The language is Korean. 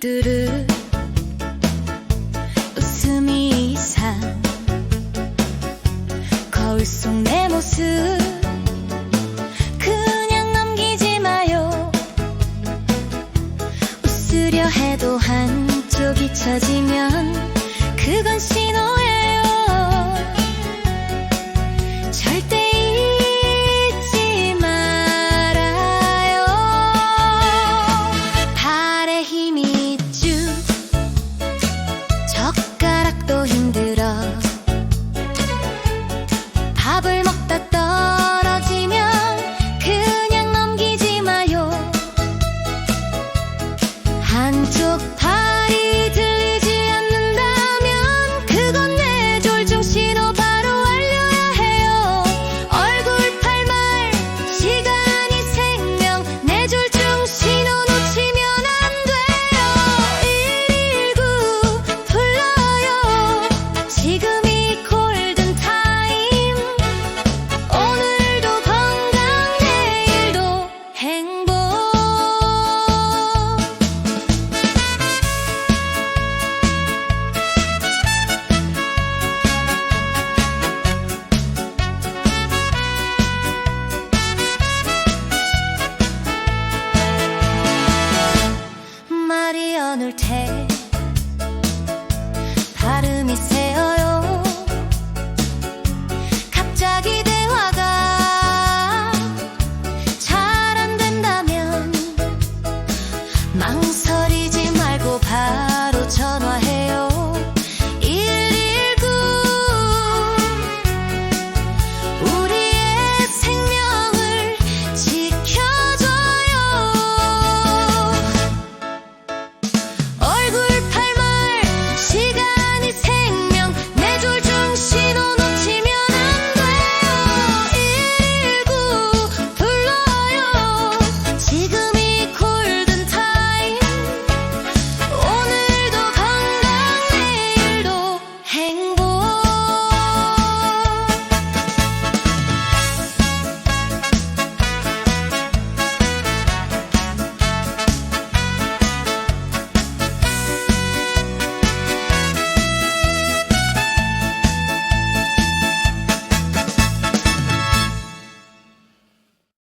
뚜루 웃음이 상 거울 속 내 모습 그냥 넘기지 마요. 웃으려 해도 한쪽 잊혀지면 그건 신호야. 这 마음만을 태